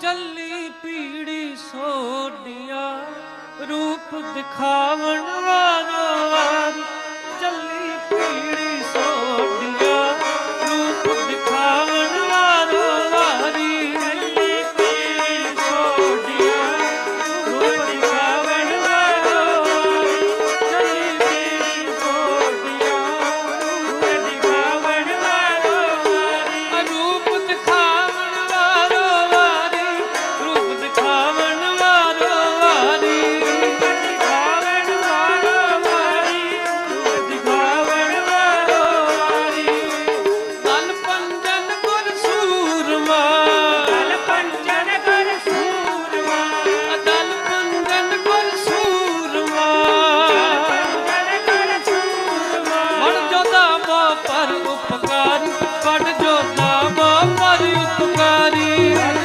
ਚੱਲੀ ਪੀੜੀ ਸੋਡੀਆਂ ਰੂਪ ਦਿਖਾਵਣ ਵਾਰੋ